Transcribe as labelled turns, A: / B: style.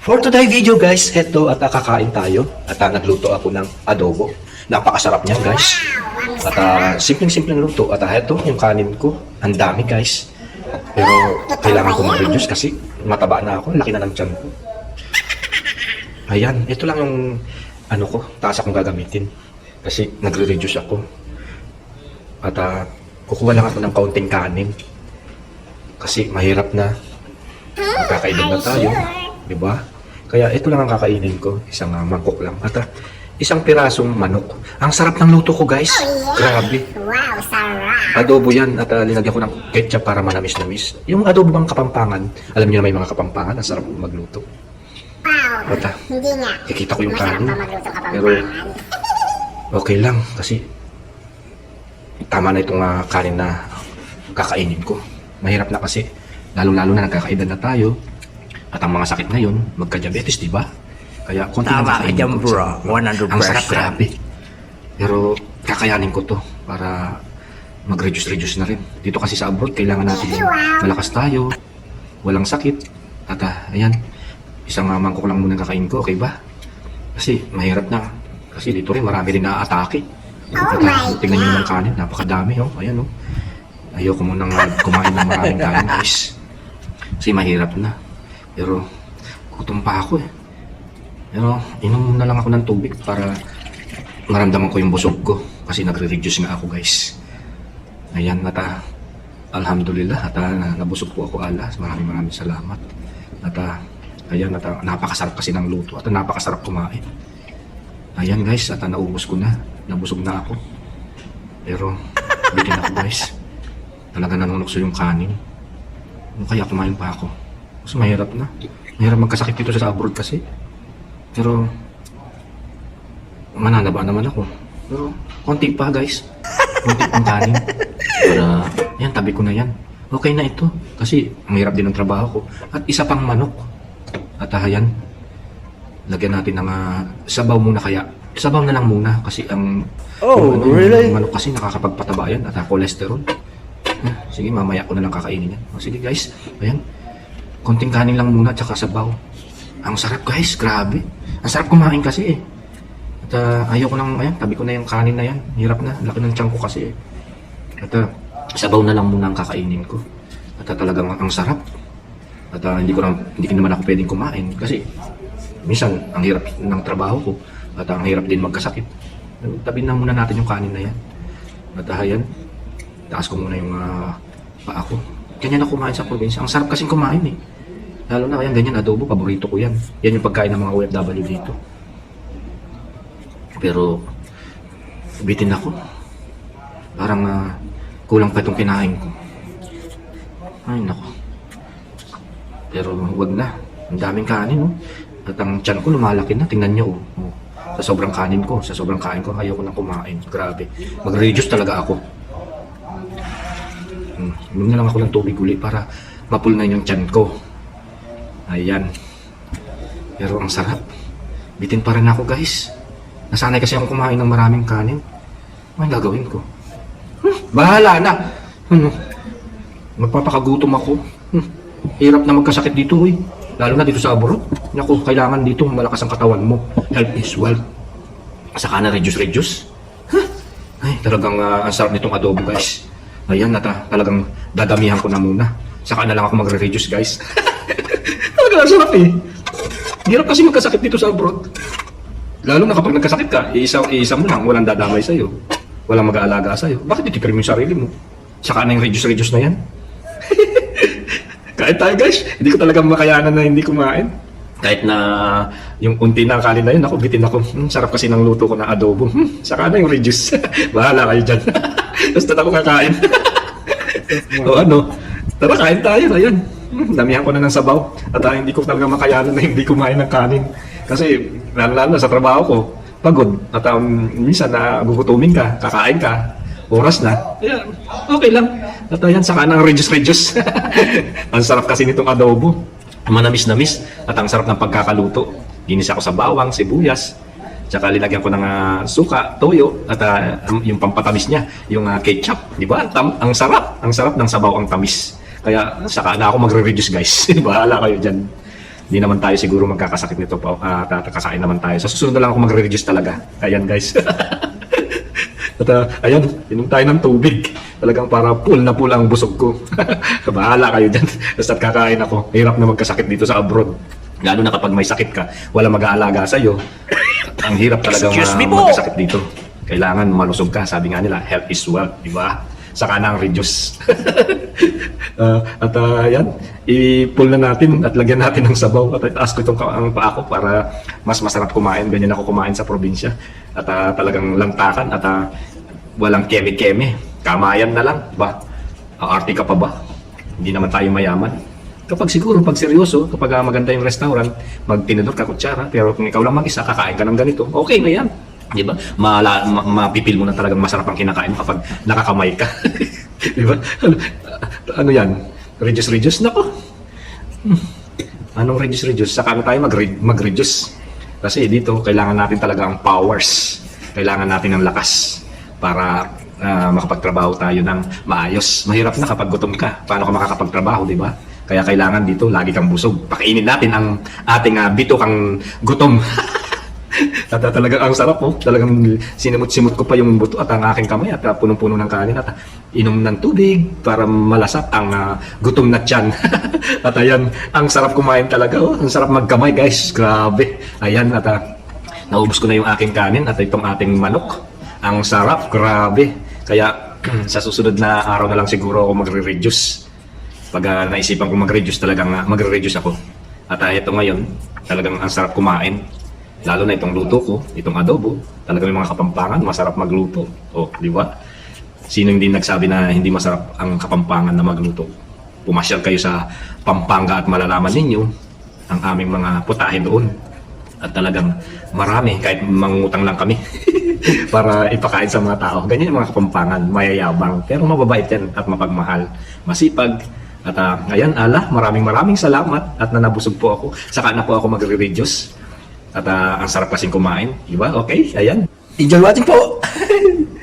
A: For today video guys, eto at kakain tayo at nagluto ako ng adobo. Napakasarap niyan guys. At ah, simpleng-simpleng luto at ah, eto yung kanin ko. Ang dami guys. Pero kailangan ko mag-reduce kasi mataba na ako, laki na ng tiyan ko. Ayan, ito lang yung ano ko, taas akong gagamitin. Kasi nagre-reduce ako. At ah, kukuha lang ako ng kaunting kanin. Kasi mahirap na. Magkakainin na tayo. Di ba? Kaya ito lang ang kakainin ko. Isang uh, mangkok lang. At ah, isang pirasong manok. Ang sarap ng luto ko, guys. Grabe.
B: Wow, sarap!
A: Adobo yan. At uh, linagyan ko ng ketchup para manamis-namis. Yung adobo bang kapampangan, alam niyo na may mga kapampangan. Ang sarap magluto.
B: Wow!
A: At ah,
B: Hindi nga.
A: kikita ko yung kanin. Pero okay lang. Kasi tama na itong ah, kanin na kakainin ko. Mahirap na kasi. Lalo-lalo na nagkakaedad na tayo. At ang mga sakit ngayon, magka-diabetes, di ba? Kaya konti lang
C: Tama ka dyan, bro.
A: Sarap.
C: 100%.
A: Ang sarap, grabe. Pero kakayanin ko to para mag-reduce-reduce na rin. Dito kasi sa abroad, kailangan natin yung malakas tayo, walang sakit. At ah, ayan, isang uh, mangkok lang muna kakain ko, okay ba? Kasi mahirap na. Kasi dito rin marami rin na-atake.
B: Oh
A: At,
B: my
A: tingnan nyo naman kanin, napakadami oh. Ayan oh. Ayoko munang uh, kumain ng maraming kanin guys. Kasi mahirap na. Pero gutom pa ako eh. Pero inom na lang ako ng tubig para maramdaman ko yung busog ko. Kasi nagre-reduce nga ako guys. Ayan, at ah, alhamdulillah, at ah, nabusog po ako alas. Maraming maraming salamat. At ah, ayan, at ah, napakasarap kasi ng luto. At napakasarap kumain. Ayan guys, at naubos ko na. Nabusog na ako. Pero, bitin ako guys. Talaga nanunokso yung kanin. Kaya kumain pa ako? Mas mahirap na. Mahirap magkasakit dito sa abroad kasi. Pero, mananaba naman ako. Pero, konti pa guys. Konti pang kanin. Para, yan, tabi ko na yan. Okay na ito. Kasi, ang hirap din ng trabaho ko. At isa pang manok. At ah, yan, lagyan natin ng ah, sabaw muna kaya. Sabaw na lang muna kasi ang
C: Oh,
A: yung, ano,
C: really?
A: yung manok kasi nakakapagpataba yan at ah, cholesterol. Ah, sige, mamaya ko na lang kakainin yan. O, sige guys, ayan. Konting kanin lang muna tsaka sabaw. Ang sarap guys, grabe. Ang sarap kumain kasi eh. At ah, ayoko nang, ayan, tabi ko na yung kanin na yan. Hirap na, laki ng tiyan ko kasi eh. At ah, sabaw na lang muna ang kakainin ko. At ah, talagang ang sarap. At ah, hindi ko na, hindi ko naman ako pwedeng kumain kasi minsan ang hirap ng trabaho ko at ang hirap din magkasakit. Tabi na muna natin yung kanin na yan. At ah, yan, taas ko muna yung ah, paa ko. Ganyan ako kumain sa probinsya. Ang sarap kasing kumain eh. Lalo na yan, ganyan adobo, paborito ko yan. Yan yung pagkain ng mga OFW dito. Pero, bitin ako. Parang ah, kulang pa itong kinain ko. Ay, nako. Pero wag na. Ang daming kanin, oh. At ang tiyan ko lumalaki na. Tingnan niyo, oh. oh. Sa sobrang kanin ko, sa sobrang kain ko, ayoko nang kumain. Grabe. Mag-reduce talaga ako. Inom na lang ako ng tubig uli para mapul na yung tiyan ko. Ayan. Pero ang sarap. Bitin pa rin ako, guys. Nasanay kasi ako kumain ng maraming kanin. Ano gagawin ko? Hmm, bahala na. Ano? Magpapakagutom ako. Hmm. Hirap na magkasakit dito, eh. Lalo na dito sa abroad. Naku, kailangan dito malakas ang katawan mo. Health is wealth. Saka na reduce-reduce. Huh? Ay, talagang ah, ang sarap nitong adobo, guys. Ayan, nata, talagang dadamihan ko na muna. Saka na lang ako magre-reduce, guys. talagang ang sarap, eh. Hirap kasi magkasakit dito sa abroad. Lalo na kapag nagkasakit ka, iisa, iisa mo lang, walang dadamay sa'yo. Walang mag-aalaga sa'yo. Bakit titipir mo yung sarili mo? Saka na yung reduce-reduce na yan. Kahit tayo guys, hindi ko talaga makayanan na hindi kumain. Kahit na yung unti na kanin na yun, ako bitin ako. Hmm, sarap kasi ng luto ko na adobo. Hmm, saka na yung reduce. Bahala kayo dyan. Basta ako kakain. o ano, tara kain tayo. Ayun. Damihan ko na ng sabaw. At ah, hindi ko talaga makayanan na hindi kumain ng kanin. Kasi lalo na sa trabaho ko, pagod. At um, minsan na gugutumin ka, kakain ka, oras na. Ayan, okay lang. At ayan, saka ng reduce-reduce. ang sarap kasi nitong adobo. Manamis-namis. At ang sarap ng pagkakaluto. Ginis ako sa bawang, sibuyas. Tsaka linagyan ko ng ah, suka, toyo, at ah, yung pampatamis niya, yung ah, ketchup. Di ba? Ang, tam- ang sarap. Ang sarap ng sabaw ang tamis. Kaya saka na ako magre-reduce guys. Bahala kayo dyan. Hindi naman tayo siguro magkakasakit nito pa. Uh, kakain naman tayo. Sa susunod na lang ako magre-reduce talaga. Ayan guys. At ah, ayan, inom tayo ng tubig. Talagang para full na full ang busog ko. Bahala kayo dyan. Basta kakain ako. Hirap na magkasakit dito sa abroad. Lalo na kapag may sakit ka, wala mag-aalaga sa'yo. Ang hirap talaga
C: Excuse me
A: ma-
C: po.
A: magkasakit dito. Kailangan malusog ka. Sabi nga nila, health is wealth. Di ba? Saka na ang reduce. Ah, at ah, yan, i-pull na natin at lagyan natin ng sabaw. At itaas ko itong ka- ang paa ko para mas masarap kumain. Ganyan ako kumain sa probinsya. At ah, talagang langtakan at ah, walang keme-keme. Kamayan na lang. Ba? Aarti ka pa ba? Hindi naman tayo mayaman. Kapag siguro, pag seryoso, kapag ah, maganda yung restaurant, magtinidor ka kutsara, pero kung ikaw lang mag-isa, kakain ka ng ganito, okay na yan. Di ba? Mala, ma, mapipil mo na talagang masarap ang kinakain mo kapag nakakamay ka. Di ba? Ano, ano yan? Reduce, reduce? Nako. Hmm. Anong reduce, reduce? Saka na tayo mag mag-reduce. Kasi dito, kailangan natin talaga ang powers. Kailangan natin ng lakas para ah, makapagtrabaho tayo ng maayos. Mahirap na kapag gutom ka. Paano ka makakapagtrabaho, di ba? Kaya kailangan dito, lagi kang busog. Pakainin natin ang ating uh, bito kang gutom. At uh, ang sarap po. Talagang sinimot-simot ko pa yung buto at ang aking kamay at uh, punong-puno ng kanin at uh, inom ng tubig para malasap ang uh, gutom na tiyan. at ayan, ang sarap kumain talaga. Oh. Ang sarap magkamay guys. Grabe. Ayan at uh, naubos ko na yung aking kanin at itong ating manok. Ang sarap. Grabe. Kaya sa susunod na araw na lang siguro ako magre-reduce. Pag uh, naisipan ko mag-reduce talagang uh, magre-reduce ako. At uh, ito ngayon, talagang ang sarap kumain. Lalo na itong luto ko, itong adobo, talagang yung mga kapampangan, masarap magluto. O, di ba? Sino hindi nagsabi na hindi masarap ang kapampangan na magluto? Pumasyal kayo sa Pampanga at malalaman ninyo ang aming mga putahe doon. At talagang marami, kahit mangutang lang kami para ipakain sa mga tao. Ganyan yung mga kapampangan, mayayabang, pero mababait yan at mapagmahal, masipag. At uh, ayan, ala, maraming maraming salamat at nanabusog po ako. Saka na po ako magre-reduce. At ah, ang sarap kasing kumain, di ba? Okay, ayan.
C: Enjoy watching po!